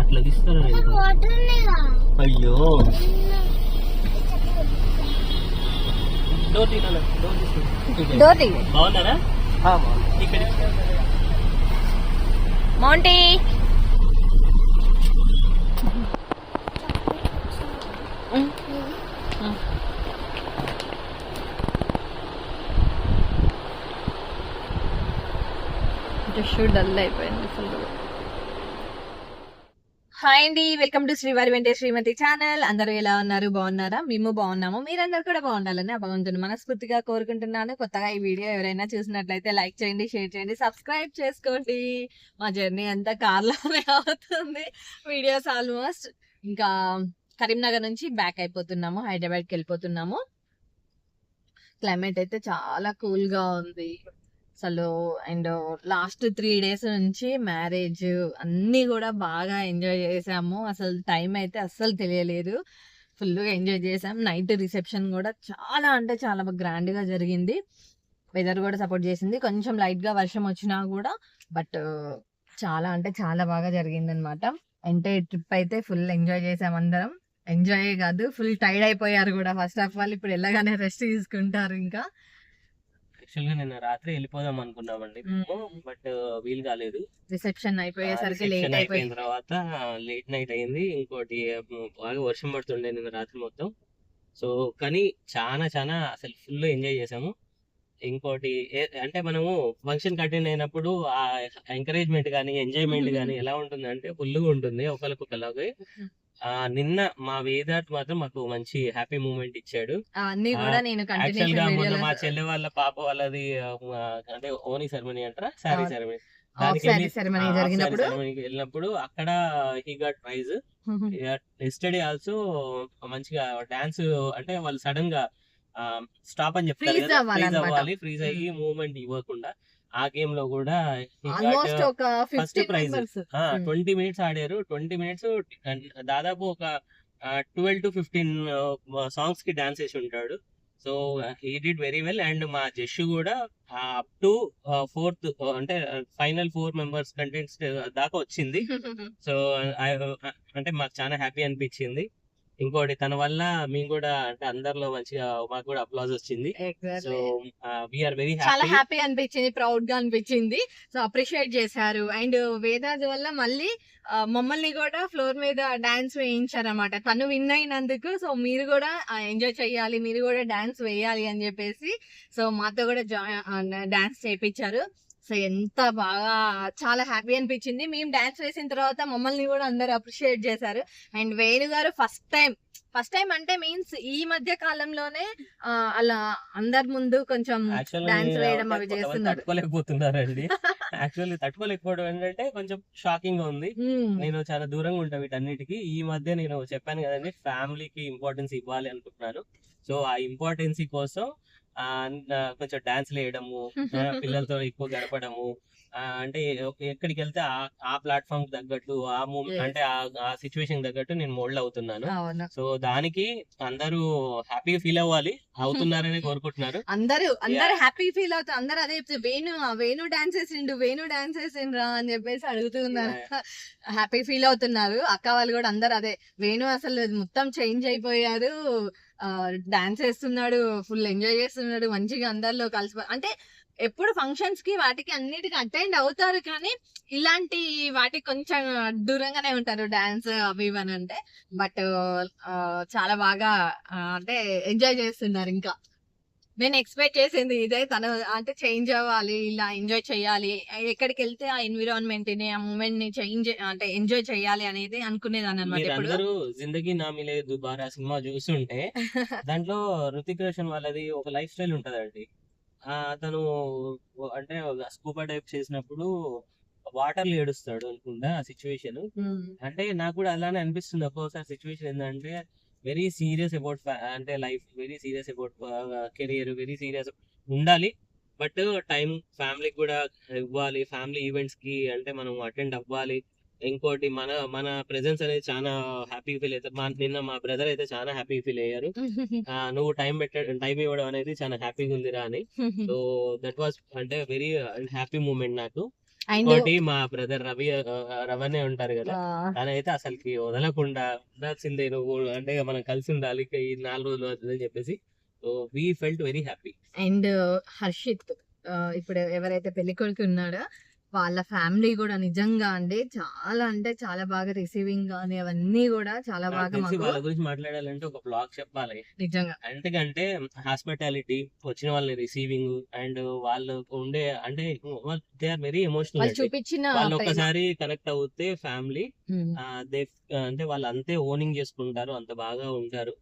అట్లా తీస్తారా అయ్యో. డోర్ తీయాలి? డోర్ తీసుకోండి డోర్ దిగు బాగున్నారా? ఇక్కడ మౌంటీ. డల్ అయిపోయింది ఫుల్ హాయ్ అండి వెల్కమ్ టు శ్రీవారి వెంటే శ్రీమతి ఛానల్ అందరూ ఎలా ఉన్నారు? బాగున్నారా? మేము బాగున్నాము. మీరందరూ కూడా బాగుండాలని ఆ భగవంతుని మనస్ఫూర్తిగా కోరుకుంటున్నాను. కొత్తగా ఈ వీడియో ఎవరైనా చూసినట్లయితే లైక్ చేయండి షేర్ చేయండి సబ్స్క్రైబ్ చేసుకోండి. మా జర్నీ అంతా కార్లోనే అవుతుంది. వీడియోస్ ఆల్మోస్ట్ ఇంకా కరీంనగర్ నుంచి బ్యాక్ అయిపోతున్నాము హైదరాబాద్కి వెళ్ళిపోతున్నాము. క్లైమేట్ అయితే చాలా కూల్గా ఉంది. అసలు అండ్ లాస్ట్ త్రీ డేస్ నుంచి మ్యారేజ్ అన్నీ కూడా బాగా ఎంజాయ్ చేసాము. అసలు టైం అయితే అస్సలు తెలియలేదు. ఫుల్గా ఎంజాయ్ చేసాం. నైట్ రిసెప్షన్ కూడా చాలా అంటే చాలా గ్రాండ్గా జరిగింది. వెదర్ కూడా సపోర్ట్ చేసింది. కొంచెం లైట్గా వర్షం వచ్చినా కూడా బట్ చాలా అంటే చాలా బాగా జరిగింది అనమాట అంటే ట్రిప్ అయితే ఫుల్ ఎంజాయ్ చేసాం అందరం. ఎంజాయ్ కాదు ఫుల్ టైర్డ్ అయిపోయారు కూడా. ఫస్ట్ ఆఫ్ ఆల్ ఇప్పుడు వెళ్ళగానే రెస్ట్ తీసుకుంటారు ఇంకా. యాక్చువల్గా నిన్న రాత్రి వెళ్ళిపోదాం అనుకున్నామండి. బట్ వీలు కాలేదు. రిసెప్షన్ అయిపోయేసరికి లేట్ అయిపోయిన తర్వాత లేట్ నైట్ అయింది. ఇంకోటి బాగా వర్షం పడుతుండే నిన్న రాత్రి మొత్తం. సో కానీ చాలా చాలా అసలు ఫుల్ ఎంజాయ్ చేసాము. ఇంకోటి అంటే మనము ఫంక్షన్ అటెండ్ అయినప్పుడు ఆ ఎంకరేజ్మెంట్ కానీ ఎంజాయ్మెంట్ కానీ ఎలా ఉంటుంది అంటే ఫుల్గా ఉంటుంది. ఒకరికొకలాగా ఆ నిన్న మా వేదార్థ్ మాత్రం మాకు మంచి హ్యాపీ మూమెంట్ ఇచ్చాడు. అన్ని కూడా నేను యాక్చువల్గా మొన్న మా చెల్లె వాళ్ళ పాప వాళ్ళది ఆ, అంటే ఓనీ సెరమనీ అంటారా సారీ అవును. సెరమనీ జరిగినప్పుడు? వెళ్ళినప్పుడు అక్కడ he got prize study also మంచిగా డాన్స్ అంటే వాళ్ళు సడన్గా స్టాప్ అని చెప్తారు Freeze కదా అవ్వాలన్నమాట. ఫ్రీజ్ అవ్వాలి ఫ్రీజ్ అయ్యి మూవ్మెంట్ ఇవ్వకుండా. ఆ గేమ్లో కూడా. మెంబర్స్. Hmm. ట్వంటీ మినిట్స్ ఆడారు. ట్వంటీ మినిట్స్ దాదాపు ఒక ట్వెల్వ్ టు ఫిఫ్టీన్ సాంగ్స్కి డాన్స్ చేసి ఉంటాడు. So he did very well. And మా జష్ కూడా అప్ టు ఫోర్త్ అంటే ఫైనల్ ఫోర్ మెంబర్స్ కంటెంట్స్ దాకా వచ్చింది. సో అంటే మాకు చాలా హ్యాపీ అనిపించింది. ఇంకోటి తన వల్ల మేము కూడా అంటే అందరిలో మంచిగా మాకు కూడా అప్లాజ్ వచ్చింది. సో వీఆర్ వెరీ చాలా హ్యాపీ అనిపించింది ప్రౌడ్గా అనిపించింది. సో అప్రిషియేట్ చేశారు. అండ్ వేదాజ్ వల్ల మళ్ళీ మమ్మల్ని కూడా ఫ్లోర్ మీద డాన్స్ వేయించారు అనమాట తను విన్ అయినందుకు సో మీరు కూడా ఎంజాయ్ చేయాలి మీరు కూడా డాన్స్ వేయాలి అని చెప్పేసి సో మాతో కూడా డాన్స్ చేయించారు సో ఎంత బాగా చాలా హ్యాపీ అనిపించింది. మేము డాన్స్ వేసిన తర్వాత మమ్మల్ని కూడా అందరు అప్రిషియేట్ చేశారు. And Venu garu first time first time అంటే మీన్స్ ఈ మధ్య కాలంలోనే అలా అందరి ముందు కొంచెం డాన్స్ వేయడం అవి చేస్తున్నారు. తట్టుకోలేకపోతున్నారండి. యాక్చువల్లీ తట్టుకోలేకపోవడం ఏంటంటే కొంచెం షాకింగ్గా ఉంది. నేను చాలా దూరంగా ఉంటా వీటన్నిటికీ. ఈ మధ్య నేను చెప్పాను కదండి ఫ్యామిలీకి ఇంపార్టెన్స్ ఇవ్వాలి అనుకుంటున్నాను సో ఆ ఇంపార్టెన్సీ కోసం కొంచెం డాన్స్ వేయడము పిల్లలతో ఎక్కువ గడపడము అంటే ఎక్కడికి వెళ్తే ఆ- ప్లాట్ఫామ్ తగ్గట్టు ఆ మూమెంట్. అంటే ఆ- సిచ్యువేషన్ తగ్గట్టు నేను మోల్డ్ అవుతున్నాను. సో దానికి అందరూ హ్యాపీగా ఫీల్ అవ్వాలి అవుతున్నారని కోరుకుంటున్నారు. అందరూ అందరూ హ్యాపీ ఫీల్ అవుతారు అందరూ అదే చెప్తారు వేణు వేణు డాన్స్ వేసిండు వేణు డాన్స్ వేసిండ్రా అని చెప్పేసి అడుగుతున్నారు. హ్యాపీ ఫీల్ అవుతున్నారు. అక్క వాళ్ళు కూడా అందరు అదే వేణు అసలు మొత్తం చేంజ్ అయిపోయారు డాన్స్ వేస్తున్నాడు ఫుల్ ఎంజాయ్ చేస్తున్నాడు మంచిగా అందరిలో కలిసి అంటే ఎప్పుడు ఫంక్షన్స్కి వాటికి అన్నిటికి అటెండ్ అవుతారు కానీ ఇలాంటి వాటికి కొంచెం దూరంగానే ఉంటారు డాన్స్ అవి ఇవని అని అంటే. బట్ చాలా బాగా అంటే ఎంజాయ్ చేస్తున్నారు ఇంకా. నేను ఎక్స్పెక్ట్ చేసింది ఇదే. తను అంటే చేంజ్ అవ్వాలి ఇలా ఎంజాయ్ చేయాలి. ఎక్కడికి వెళ్తే ఆ ఎన్విరాన్మెంట్ని ఆ మూమెంట్ని చేంజ్ అంటే ఎంజాయ్ చేయాలి అనేది అనుకునేదాన్ని అనమాట మీరందరూ జిందగీ నా మిలే దుబారా సినిమా చూస్తుంటే దాంట్లో రుతిక్ రోషన్ వాళ్ళది ఒక లైఫ్ స్టైల్ ఉంటదండి. ఆ తను అంటే స్కూబా డైవ్ చేసినప్పుడు వాటర్ ఏడుస్తాడు అనుకుంటా ఆ సిచ్యువేషన్ అంటే నాకు కూడా అలానే అనిపిస్తుంది ఒక్కోసారి సిచ్యువేషన్ ఏంటంటే వెరీ సీరియస్ అబౌట్ అంటే life very serious about career very serious ఉండాలి. బట్ టైం ఫ్యామిలీకి కూడా ఇవ్వాలి. ఫ్యామిలీ ఈవెంట్స్కి అంటే మనం అటెండ్ అవ్వాలి. ఇంకోటి మన మన ప్రెసెన్స్ అనేది చాలా హ్యాపీ ఫీల్ అవుతారు మా నిన్న మా బ్రదర్ అయితే చాలా హ్యాపీ ఫీల్ అయ్యారు. నువ్వు టైం పెట్ట టైం ఇవ్వడం అనేది చాలా హ్యాపీగా ఉందిరా అని. సో దట్ వాస్ అంటే వెరీ హ్యాపీ మూమెంట్ నాకు. ఇంకోటి మా బ్రదర్ రవి ఆ, రవనే ఉంటారు కదా. తనైతే అసలుకి వదలకుండా ఉండాల్సిందే నువ్వు అంటే మనం కలిసి ఉండాలి ఈ నాలుగు రోజులు అవుతుందని చెప్పేసి so we felt very happy and Harshit ఇప్పుడు ఎవరైతే పెళ్ళి కొడుకు ఉన్నాడో వాళ్ళ ఫ్యామిలీ కూడా నిజంగా అంటే చాలా అంటే చాలా బాగా రిసీవింగ్ కానీ అవన్నీ కూడా చాలా బాగా వాళ్ళ గురించి మాట్లాడాలంటే ఒక బ్లాగ్ చెప్పాలి. నిజంగా. ఎందుకంటే హాస్పిటాలిటీ వచ్చిన వాళ్ళని రిసీవింగ్ అండ్ వాళ్ళు ఉండే అంటే దే ఆర్ వెరీ వాళ్ళు ఎమోషనల్ చూపించిన వాళ్ళు ప్రేమ. ఒక్కసారి కనెక్ట్ అవుతే ఫ్యామిలీ దే అంటే వాళ్ళు అంతే ఓనింగ్ చేసుకుంటారు అంత బాగా ఉంటారు.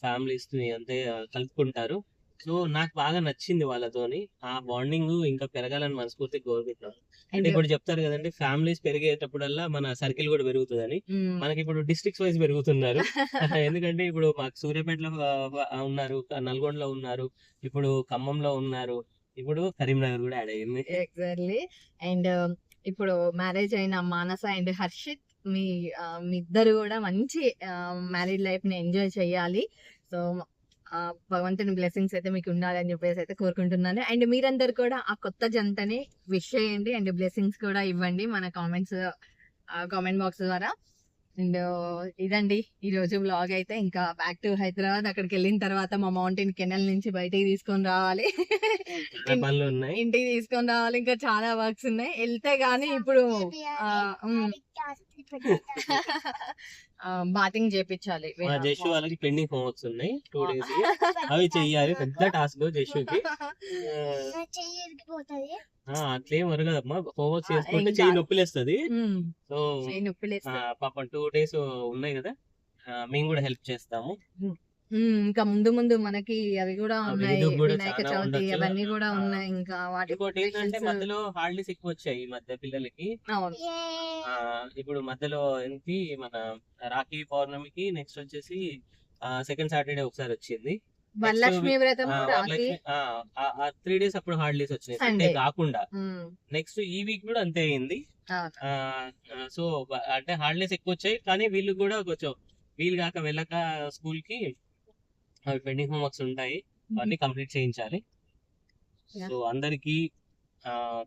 ఫ్యామిలీస్ని అంతే కలుపుకుంటారు. సో నాకు బాగా నచ్చింది వాళ్ళతోని. ఆ బాండింగ్ ఇంకా పెరగాలని మనస్ఫూర్తి కోరుకుంటున్నాను అంటే ఇప్పుడు చెప్తారు కదండి ఫ్యామిలీస్ పెరిగేటప్పుడల్లా మన సర్కిల్ కూడా పెరుగుతుందని. మనకి ఇప్పుడు డిస్ట్రిక్ట్స్ వైజ్ పెరుగుతున్నారు. ఎందుకంటే ఇప్పుడు మాకు సూర్యాపేటలో ఉన్నారు నల్గొండలో ఉన్నారు ఇప్పుడు ఖమ్మంలో ఉన్నారు ఇప్పుడు కరీంనగర్ కూడా యాడ్ అయ్యింది ఎగ్జాక్ట్లీ. అండ్ ఇప్పుడు మ్యారేజ్ అయిన మానస అండ్ హర్షిత్ మీ మీ ఇద్దరు కూడా మంచి మ్యారీడ్ లైఫ్ని ఎంజాయ్ చేయాలి. సో భగవంతుని బ్లెస్సింగ్స్ అయితే మీకు ఉండాలని చెప్పేసి అయితే కోరుకుంటున్నాను. అండ్ మీరందరు కూడా ఆ కొత్త జంటని విష్ చేయండి అండ్ బ్లెస్సింగ్స్ కూడా ఇవ్వండి మన కామెంట్స్ కామెంట్ బాక్స్ ద్వారా. అండ్ ఇదండి ఈ రోజు బ్లాగ్ అయితే ఇంకా బ్యాక్ టు హైదరాబాద్. అక్కడికి వెళ్ళిన తర్వాత మా మౌంటైన్ కెనల్ నుంచి బయటికి తీసుకొని రావాలి. ఇంటికి తీసుకొని రావాలి. ఇంకా చాలా వర్క్స్ ఉన్నాయి. వెళ్తే గానీ ఇప్పుడు బాతింగ్ చేపించాలి మా జషు వాళ్ళకి pending homeworks two two days అవి చెయ్యాలి పెద్ద టాస్క్ జషుకి. ఆ, అట్లేం వరగదమ్మా హోంవర్క్ చేసుకుంటే చెయ్యి నొప్పిలేస్తుంది. సో. పాపం టూ డేస్ ఉన్నాయి కదా మేము కూడా హెల్ప్ చేస్తాము. ఉమ్, ఇంకా ముందు ముందు మనకి అవి కూడా ఆ, ఉన్నాయి. కూడా వినాయక చాలా చవితి ఉండొచ్చు. అవన్నీ కూడా ఆ. ఉన్నాయి. ఇంకా వాటి ఇంకోటి ఏంటంటే preparations- మధ్యలో హాలిడేస్ ఎక్కువ వచ్చాయి ఈ మధ్య పిల్లలకి. అవును. ఆ, ఇప్పుడు మధ్యలో ఏంటి మన రాఖీ పౌర్ణమికి నెక్స్ట్ వచ్చేసి సెకండ్ సాటర్డే ఒకసారి వచ్చింది. వరలక్ష్మి వ్రతం రాకి త్రీ డేస్ అప్పుడు హాలిడేస్ వచ్చినాయి. Sunday. సండే. కాకుండా. ఉమ్, నెక్స్ట్ ఈ వీక్ కూడా అంతే అయింది. అవును. సో అంటే హాలిడేస్ ఎక్కువ వచ్చాయి కానీ వీళ్ళు కూడా కొంచెం వీలు కాక వెళ్ళక స్కూల్కి అవి పెండింగ్ హోంవర్క్స్ ఉంటాయి. అవన్నీ కంప్లీట్ చేయించాలి. సో అందరికి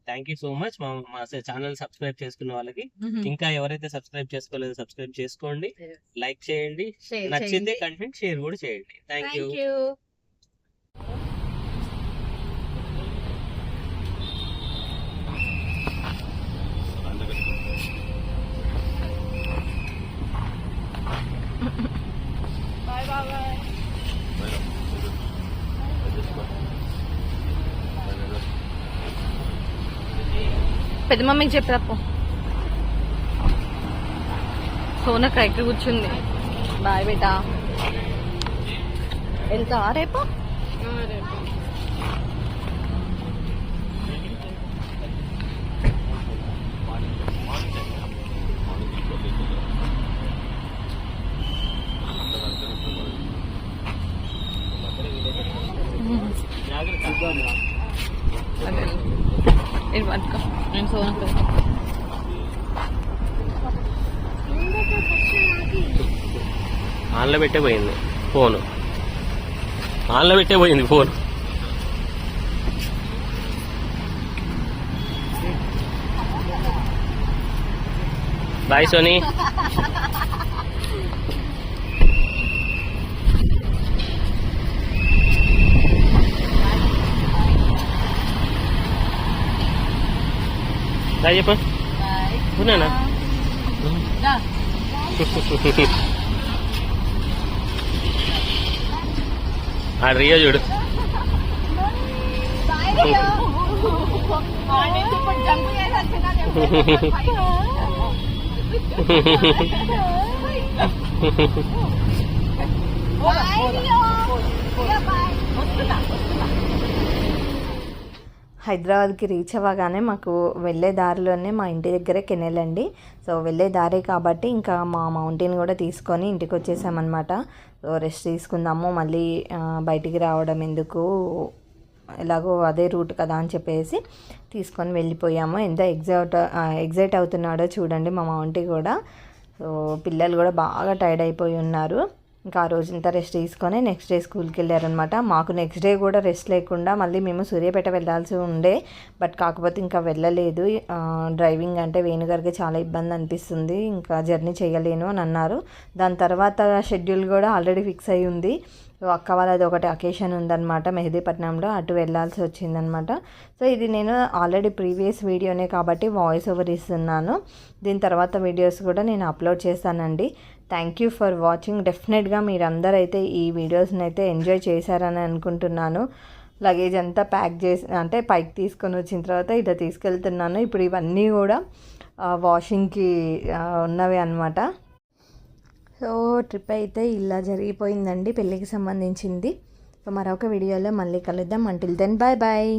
థ్యాంక్ యూ సో మచ్ మా మా ఛానల్ సబ్స్క్రైబ్ చేసుకున్న వాళ్ళకి. ఇంకా ఎవరైతే సబ్స్క్రైబ్ చేసుకోలేదో సబ్స్క్రైబ్ చేసుకోండి. లైక్ చేయండి. చేయండి. కంటెంట్ షేర్ కూడా చేయండి. థ్యాంక్ యూ పెద్ద మమ్మీకి చెప్పినప్పు సోనక్క ఎక్కడ కూర్చుంది? బాయ్ బేటా. వెళ్తా రేపు? అదే. ఇది పట్టుకో నేను సోనక్క ఆన్లో పెట్టే పోయింది ఫోన్. ఆన్లో పెట్టే పోయింది ఫోన్. బాయ్ సోనీ. బాయ్ చెప్పు ఉన్నానా ఆ రియో చూడు హైదరాబాద్కి రీచ్ అవ్వగానే మాకు వెళ్ళే దారిలోనే మా ఇంటి దగ్గరే కెనెల్ అండి. సో వెళ్ళే దారే కాబట్టి ఇంకా మా మౌంటైన్ కూడా తీసుకొని ఇంటికి వచ్చేసామన్నమాట. సో రెస్ట్ తీసుకుందాము మళ్ళీ బయటికి రావడం ఎందుకు ఎలాగో అదే రూట్ కదా అని చెప్పేసి తీసుకొని వెళ్ళిపోయాము. ఎంత ఎగ్జైట్ ఎగ్జైట్ అవుతున్నాడో చూడండి మా మౌంటీ కూడా. సో పిల్లలు కూడా బాగా టైర్డ్ అయిపోయి ఉన్నారు. ఇంకా ఆ రోజు ఇంత రెస్ట్ తీసుకొని నెక్స్ట్ డే స్కూల్కి వెళ్ళారనమాట మాకు నెక్స్ట్ డే కూడా రెస్ట్ లేకుండా మళ్ళీ మేము సూర్యాపేట వెళ్ళాల్సి ఉండే. బట్ కాకపోతే ఇంకా వెళ్ళలేదు. డ్రైవింగ్ అంటే వేణుగారికి చాలా ఇబ్బంది అనిపిస్తుంది. ఇంకా జర్నీ చేయలేను అని అన్నారు. దాని తర్వాత షెడ్యూల్ కూడా ఆల్రెడీ ఫిక్స్ అయి ఉంది. సో అక్క వాళ్ళది ఒకటి అకేషన్ ఉందన్నమాట. మెహదీపట్నంలో అటు వెళ్ళాల్సి వచ్చిందనమాట సో ఇది నేను ఆల్రెడీ ప్రీవియస్ వీడియోనే కాబట్టి వాయిస్ ఓవర్ ఇస్తున్నాను. దీని తర్వాత వీడియోస్ కూడా నేను అప్లోడ్ చేస్తానండి. Thank you for watching. డెఫినెట్గా మీరందరూ అయితే ఈ వీడియోస్ని అయితే ఎంజాయ్ చేశారని అనుకుంటున్నాను. లగేజ్ అంతా ప్యాక్ చేసి అంటే పైకి తీసుకొని వచ్చిన తర్వాత ఇలా తీసుకెళ్తున్నాను. ఇప్పుడు ఇవన్నీ కూడా వాషింగ్కి ఉన్నవి అనమాట సో ట్రిప్ అయితే ఇలా జరిగిపోయిందండి పెళ్ళికి సంబంధించింది. సో మరొక వీడియోలో మళ్ళీ కలుద్దాం. Until then bye bye